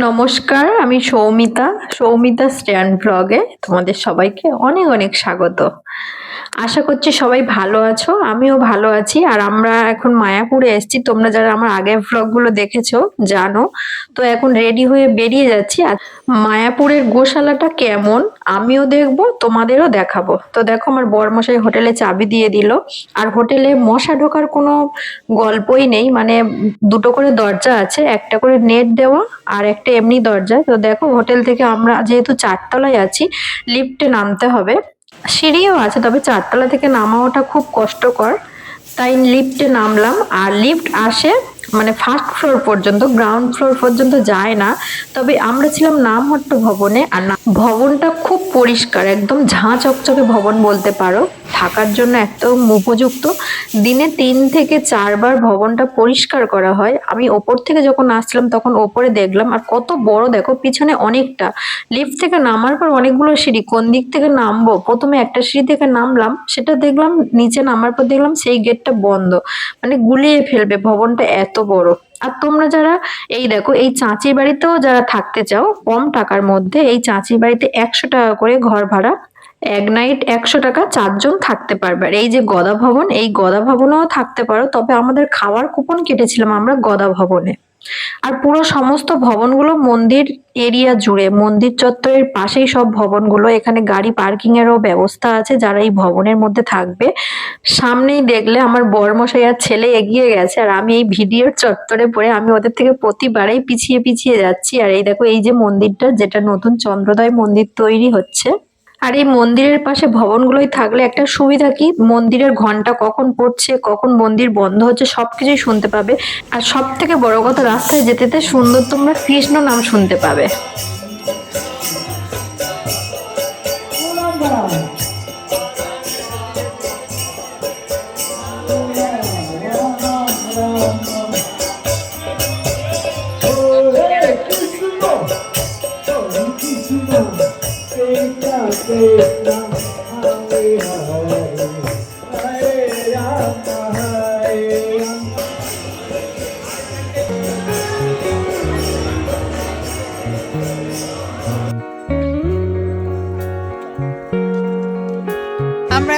নমস্কার আমি সৌমিতা সৌমিতা স্ট্যান্ড ব্লগে তোমাদের সবাইকে অনেক অনেক স্বাগত। আশা করছি সবাই ভালো আছো, আমিও ভালো আছি। আর আমরা এখন মায়াপুরে এসেছি। তোমরা যারা আমার আগের ব্লগগুলো দেখেছ, জানো। তো এখন রেডি হয়ে বেরিয়ে যাচ্ছি। আর মায়াপুরের গোশালাটা কেমন, আমিও দেখব, তোমাদেরও দেখাবো। তো দেখো আমার বরমশাই হোটেলে চাবি দিয়ে দিল। আর হোটেলে মশা ঢোকার কোনো গল্পই নেই। মানে দুটো করে দরজা আছে, একটা করে নেট দেওয়া আর একটা এমনি দরজা। তো দেখো হোটেল থেকে আমরা যেহেতু চারতলায় আছি লিফটে নামতে হবে। সিঁড়িও আছে, তবে চারতলা থেকে নামাওটা খুব কষ্টকর। তাই লিফটে নামলাম, আর লিফট আসে মানে ফার্স্ট ফ্লোর পর্যন্ত গ্রাউন্ড ফ্লোর পর্যন্ত যায় না। তবে আমরা ছিলাম নামহট্ট ভবনে, আর ভবনটা খুব পরিষ্কার, একদম ঝাঁ চকচকে ভবন বলতে পারো। থাকার জন্য একদম উপযুক্ত। দিনে তিন থেকে চারবার ভবনটা পরিষ্কার করা হয়। আমি ওপর থেকে যখন আসছিলাম তখন ওপরে দেখলাম, আর কত বড় দেখো, পিছনে অনেকটা। লিফট থেকে নামার পর অনেকগুলো সিঁড়ি, কোন দিক থেকে নামবো, প্রথমে একটা সিঁড়ি থেকে নামলাম, সেটা দেখলাম, নিচে নামার পর দেখলাম সেই গেটটা বন্ধ। মানে গুলিয়ে ফেলবে, ভবনটা এত বড়। আর তোমরা যারা, এই দেখো, এই চাঁচি বাড়িতেও যারা থাকতে চাও, কম টাকার মধ্যে, এই চাঁচি বাড়িতে একশো টাকা করে ঘর ভাড়া। এক নাইট একশো টাকা চারজন থাকতে পারবে। আর এই যে গদা ভবন, এই গদা ভবনেও থাকতে পারো, তবে আমাদের খাওয়ার কুপন কেটেছিলাম আমরা গদা ভবনে। আর পুরো সমস্ত ভবনগুলো মন্দির এরিয়া জুড়ে, মন্দির চত্বরের পাশেই সব ভবনগুলো, এখানে গাড়ি পার্কিং এরও ব্যবস্থা আছে, যারা এই ভবনের মধ্যে থাকবে। সামনেই দেখলে আমার বরমশাই আর ছেলে এগিয়ে গেছে, আর আমি এই ভিডিওর চত্বরে পড়ে আমি ওদের থেকে প্রতিবারেই পিছিয়ে পিছিয়ে যাচ্ছি। আর এই দেখো, এই যে মন্দিরটা, যেটা নতুন চন্দ্রোদয় মন্দির তৈরি হচ্ছে। আর এই মন্দিরের পাশে ভবনগুলোই থাকলে একটা সুবিধা কি? মন্দিরের ঘণ্টা কখন পড়ছে, কখন মন্দির বন্ধ হচ্ছে, সবকিছুই শুনতে পাবে। আর সব থেকে বড় কথা, রাস্তায় যেতে যেতে সুন্দর তোমরা কৃষ্ণ নাম শুনতে পাবে। আমরা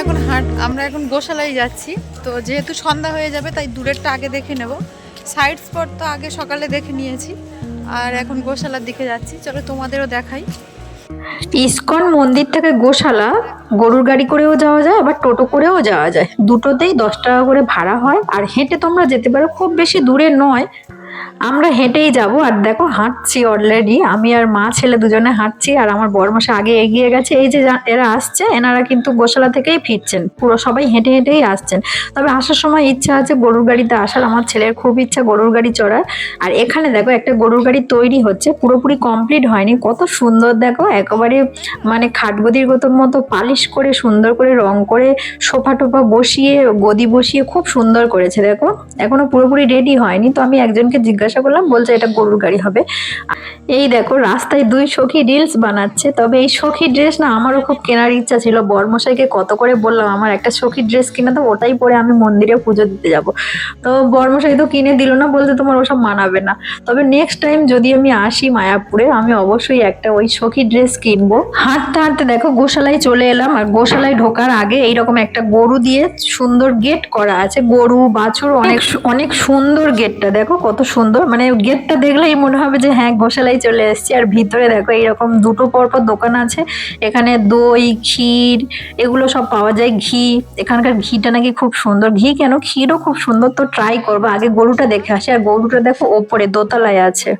এখন হাট, আমরা এখন গোশালায় যাচ্ছি। তো যেহেতু সন্ধ্যা হয়ে যাবে, তাই দূরেরটা আগে দেখে নেব। সাইড স্পট তো আগে সকালে দেখে নিয়েছি। আর এখন গোশালার দিকে যাচ্ছি। চলো তোমাদেরও দেখাই। ইসকন মন্দির থেকে গোশালা, গরুর গাড়ি করেও যাওয়া যায়, আবার টোটো করেও যাওয়া যায়। দুটোতেই দশ টাকা করে ভাড়া হয়, আর হেঁটে তোমরা যেতে পারো, খুব বেশি দূরে নয় আমরা হেঁটেই যাব আর দেখো হাঁটছি অলরেডি আমি আর মা ছেলে দুজনে হাঁটছি আর আমার বড়মশা আগে এগিয়ে গেছে। এই যে এরা আসছে, এনারা কিন্তু গোশালা থেকেই ফিরছেন। পুরো সবাই হেঁটে হেঁটেই আসছেন। তবে আসার সময় ইচ্ছা আছে গরুর গাড়িতে আসার। আমার ছেলের খুব ইচ্ছা গরুর গাড়ি চড়ার। আর এখানে দেখো একটা গরুর গাড়ি তৈরি হচ্ছে। পুরোপুরি কমপ্লিট হয়নি। কত সুন্দর দেখো। একেবারে মানে খাটগদির গতর মতো পালিশ করে, সুন্দর করে, রং করে, সোফা টোফা বসিয়ে, গদি বসিয়ে খুব সুন্দর করেছে দেখো। এখনও পুরোপুরি রেডি হয়নি। তো আমি একজনকে জিজ্ঞাসা করলাম, বলছে এটা গরুর গাড়ি হবে। এই দেখো, রাস্তায় দুই সখী রিলস বানাচ্ছে। তবে এই সখী ড্রেস না আমারও খুব কেনার ইচ্ছা ছিল। বর্মশাইকে কত করে বললাম, আমার একটা সখী ড্রেস কিনে তো ওটাই পরে আমি মন্দিরে পুজো দিতে যাব। তো বর্মশাই তো কিনে দিল না বলতে তোমার ওসব মানাবে না। তবে নেক্সট টাইম যদি আমি আসি মায়াপুরে, আমি অবশ্যই একটা ওই সখী ড্রেস কিনবো। হাঁটতে হাঁটতে দেখো, গোশালায় চলে এলাম। আর গোশালায় ঢোকার আগে এইরকম একটা গরু দিয়ে সুন্দর গেট করা আছে। গরু, বাছুর, অনেক অনেক সুন্দর গেটটা দেখো, কত সুন্দর। মানে গেটটা দেখলেই মনে হবে যে হ্যাঁ গোশালাই চলে এসেছি। আর ভিতরে দেখো, এইরকম দুটো পরপর দোকান আছে। এখানে দই, ক্ষীর, এগুলো সব পাওয়া যায়। ঘি, এখানকার ঘিটা নাকি খুব সুন্দর। ঘি কেন? ক্ষীরও খুব সুন্দর। তো ট্রাই করব। আগে গরুটা দেখে আসি। আর গরুটা দেখো, ওপরে দোতলায় আছে।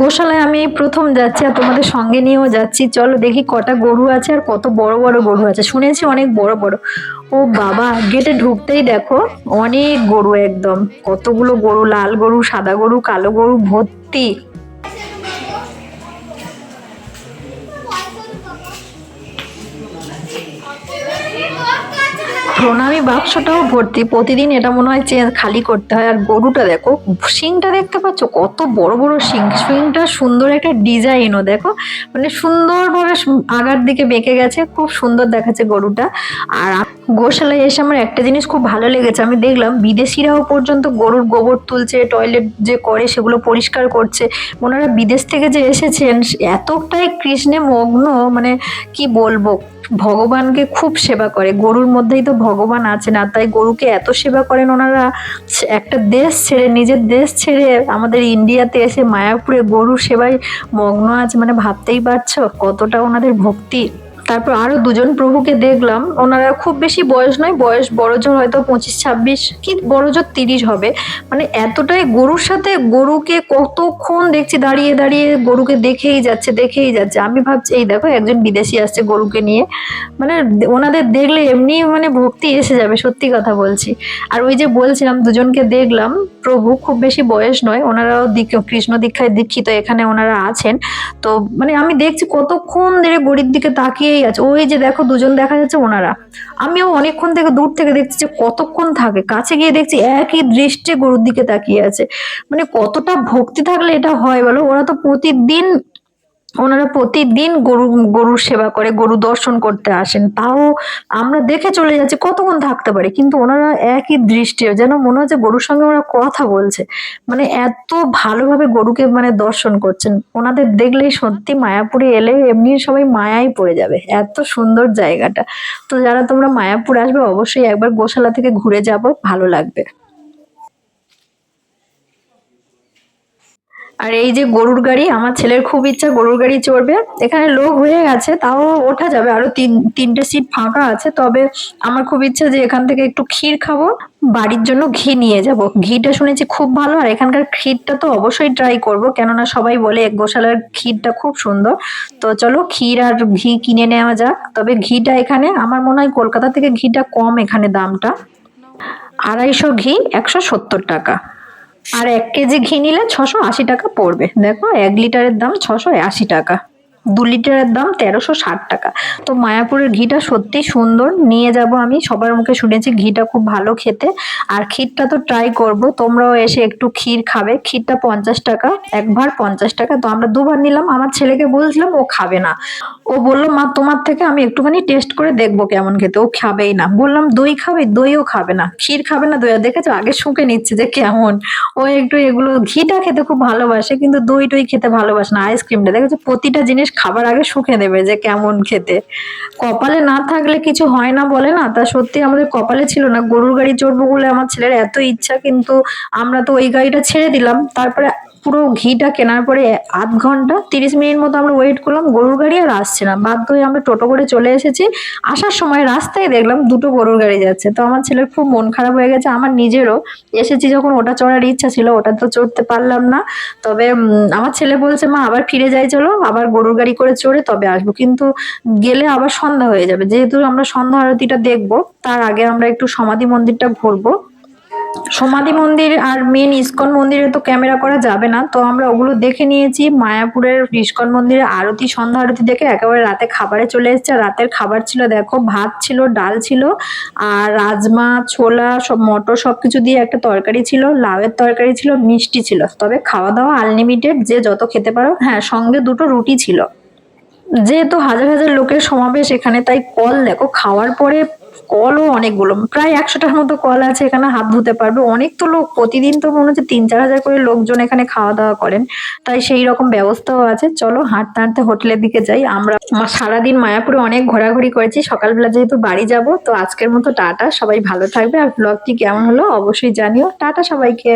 গোশালায় আমি প্রথম যাচ্ছি আর তোমাদের সঙ্গে নিয়েও যাচ্ছি। চলো দেখি কটা গরু আছে আর কত বড় বড় গরু আছে। শুনেছি অনেক বড় বড়। ও বাবা, গেটে ঢুকতেই দেখো অনেক গরু একদম। কতগুলো গরু, লাল গরু, সাদা গরু, কালো গরু, ভর্তি। প্রণামী বাক্সটাও ভর্তি। প্রতিদিন এটা মনে হয় চেঞ্জ খালি করতে হয়। আর গরুটা দেখো, শিংটা দেখতে পাচ্ছ? কত বড় বড় শিং। শিংটা সুন্দর একটা ডিজাইনও, দেখো? মানে সুন্দরভাবে আগার দিকে বেঁকে গেছে। খুব সুন্দর দেখাচ্ছে গরুটা। আর গোশালায় এসে আমার একটা জিনিস খুব ভালো লেগেছে। আমি দেখলাম, বিদেশিরাও পর্যন্ত গরুর গোবর তুলছে, টয়লেট যে করে, সেগুলো পরিষ্কার করছে। ওনারা বিদেশ থেকে যে এসেছেন এতটাই কৃষ্ণে মগ্ন মানে কি বলব? ভগবানকে খুব সেবা করে। গরুর মধ্যেই তো ভগবান আছেন আর তাই গরুকে এত সেবা করেন ওনারা একটা দেশ ছেড়ে, নিজের দেশ ছেড়ে আমাদের ইন্ডিয়াতে এসে মায়াপুরে গরু সেবায় মগ্ন আছে মানে ভাবতেই পারছ কতটা ওনাদের ভক্তি। তারপর আরও দুজন প্রভুকে দেখলাম। ওনারা খুব বেশি বয়স নয়, বয়স বড়জোর হয়তো পঁচিশ, ছাব্বিশ কি বড়জোর তিরিশ হবে। মানে এতটাই গরুর সাথে গরুকে কতক্ষণ দেখছি দাঁড়িয়ে দাঁড়িয়ে গরুকে দেখেই যাচ্ছে দেখেই যাচ্ছে। আমি ভাবছি, এই দেখো একজন বিদেশি আসছে গরুকে নিয়ে। মানে ওনাদের দেখলে এমনি মানে ভক্তি এসে যাবে, সত্যি কথা বলছি। আর ওই যে বলছিলাম, দুজনকে দেখলাম, প্রভু খুব বেশি বয়স নয়, ওনারাও কৃষ্ণ দীক্ষায় দীক্ষিত, এখানে ওনারা আছেন। তো মানে আমি দেখছি কতক্ষণ ধরে গড়ির দিকে তাকিয়েই আছে। ওই যে দেখো দুজন দেখা যাচ্ছে ওনারা। আমিও অনেকক্ষণ থেকে দূর থেকে দেখছি যে কতক্ষণ থাকে। কাছে গিয়ে দেখছি একই দৃষ্টে গরুর দিকে তাকিয়ে আছে। মানে কতটা ভক্তি থাকলে এটা হয় বলো? ওরা তো প্রতিদিন ওনারা প্রতিদিন গরু, গরুর সেবা করে, গরু দর্শন করতে আসেন। তাও আমরা দেখে চলে যাচ্ছি কতক্ষণ থাকতে পারে, কিন্তু ওনারা একই দৃষ্টি যেন মনে হচ্ছে গরুর সঙ্গে ওরা কথা বলছে। মানে এত ভালোভাবে গরুকে মানে দর্শন করছেন। ওনাদের দেখলেই সত্যি মায়াপুরে এলে এমনি সবাই মায়াই পড়ে যাবে। এত সুন্দর জায়গাটা। তো যারা তোমরা মায়াপুর আসবে, অবশ্যই একবার গোশালা থেকে ঘুরে যাব, ভালো লাগবে। আর এই যে গরুর গাড়ি, আমার ছেলের খুব ইচ্ছা গরুর গাড়ি চড়বে। এখানে লোক হয়ে গেছে, তাও ওঠা যাবে। আরও তিন, তিনটে সিট ফাঁকা আছে, তবে আমার খুব ইচ্ছা যে এখান থেকে একটু ক্ষীর খাব, বাড়ির জন্য ঘি নিয়ে যাব। ঘিটা শুনেছি খুব ভালো, আর এখানকার ক্ষীরটা তো অবশ্যই ট্রাই করব, কেননা সবাই বলে গোশালার ক্ষীরটা খুব সুন্দর। তো চলো ক্ষীর আর ঘি কিনে নেওয়া যাক, তবে ঘিটা এখানে, আমার মনে হয় কলকাতা থেকে ঘিটা কম এখানে দামটা। আড়াইশো ঘি, একশো সত্তর টাকা। আর এক কেজি ঘি নিলে ছশো আশি টাকা পড়বে। দেখো, এক লিটারের দাম ছশো আশি টাকা। দু লিটারের দাম তেরোশো ষাট টাকা। তো মায়াপুরের ঘিটা সত্যি সুন্দর। নিয়ে যাব আমি। সবার মুখে শুনেছি ঘিটা খুব ভালো খেতে। আর ক্ষীরটা তো ট্রাই করব। তোমরাও এসে একটু ক্ষীর খাবে। ক্ষীরটা পঞ্চাশ টাকা, একবার পঞ্চাশ টাকা। তো আমরা দুবার নিলাম। আমার ছেলেকে বলছিলাম, ও খাবে না। ও বলল, মা, তোমার থেকে আমি একটুখানি টেস্ট করে দেখব কেমন খেতে। ও খাবেই না। বললাম, দই খাবে? দইও খাবে না। ক্ষীর খাবে না দই। দেখেছ, আগে শুকে নিচ্ছে যে কেমন। ও একটু এগুলো ঘিটা খেতে খুব ভালোবাসে, কিন্তু দই টই খেতে ভালোবাসে না। আইসক্রিমটা দেখেছ, প্রতিটা জিনিস খাবার আগে শুকে দেবে যে কেমন খেতে। কপালে না থাকলে কিছু হয় না বলে না? তা সত্যি আমাদের কপালে ছিল না। গরুর গাড়ি চড়বো বলে আমার ছেলের এত ইচ্ছা, কিন্তু আমরা তো ওই গাড়িটা ছেড়ে দিলাম। তারপরে পুরো ঘিটা কেনার পরে আধ ঘণ্টা, তিরিশ মিনিট মতো আমরা ওয়েট করলাম, গরুর গাড়ি আর আসছে না। বাধ্য হয়ে আমরা টোটো করে চলে এসেছি। আসার সময় রাস্তায় দেখলাম দুটো গরুর গাড়ি যাচ্ছে। তো আমার ছেলের খুব মন খারাপ হয়ে গেছে। আমার নিজেরও এসেছি যখন ওটা চড়ার ইচ্ছা ছিল, ওটা তো চড়তে পারলাম না। তবে আমার ছেলে বলছে, মা, আবার ফিরে যাই, চলো। আবার গরুর গাড়ি করে চড়ে তবে আসব। কিন্তু গেলে আবার সন্ধ্যা হয়ে যাবে। যেহেতু আমরা সন্ধ্যা আরতিটা দেখব, তার আগে আমরা একটু সমাধি মন্দিরটা ঘুরবো। সমাধি মন্দির আর মেন ইস্কন মন্দিরে তো ক্যামেরা করা যাবে না। তো আমরা ওগুলো দেখে নিয়েছি। মায়াপুরের ইস্কন মন্দিরে আরতি, সন্ধ্যা আরতি দেখে একেবারে রাতে খাবারে চলে এসেছে। রাতের খাবার ছিল দেখো, ভাত ছিল, ডাল ছিল, আর রাজমা, ছোলা, সব মটর সব কিছু দিয়ে একটা তরকারি ছিল, লাউয়ের তরকারি ছিল, মিষ্টি ছিল। তবে খাওয়া দাওয়া আনলিমিটেড যে যত খেতে পারো হ্যাঁ সঙ্গে দুটো রুটি ছিল। যেহেতু হাজার হাজার লোকের সমাবেশ এখানে, তাই কল দেখো, খাওয়ার পরে কলও অনেকগুলো। প্রায় একশোটার মতো কল আছে এখানে, হাত ধুতে পারবে। অনেক তো লোক, প্রতিদিন তো মনে হচ্ছে তিন চার হাজার করে লোকজন এখানে খাওয়া দাওয়া করেন। তাই সেই রকম ব্যবস্থাও আছে। চলো, হাঁটতে হাঁটতে হোটেলের দিকে যাই। আমরা সারাদিন মায়াপুরে অনেক ঘোরাঘুরি করেছি। সকালবেলা যেহেতু বাড়ি যাব, তো আজকের মতো টাটা। সবাই ভালো থাকবে। আর ব্লগটি কেমন হলো অবশ্যই জানিও। টাটা সবাইকে।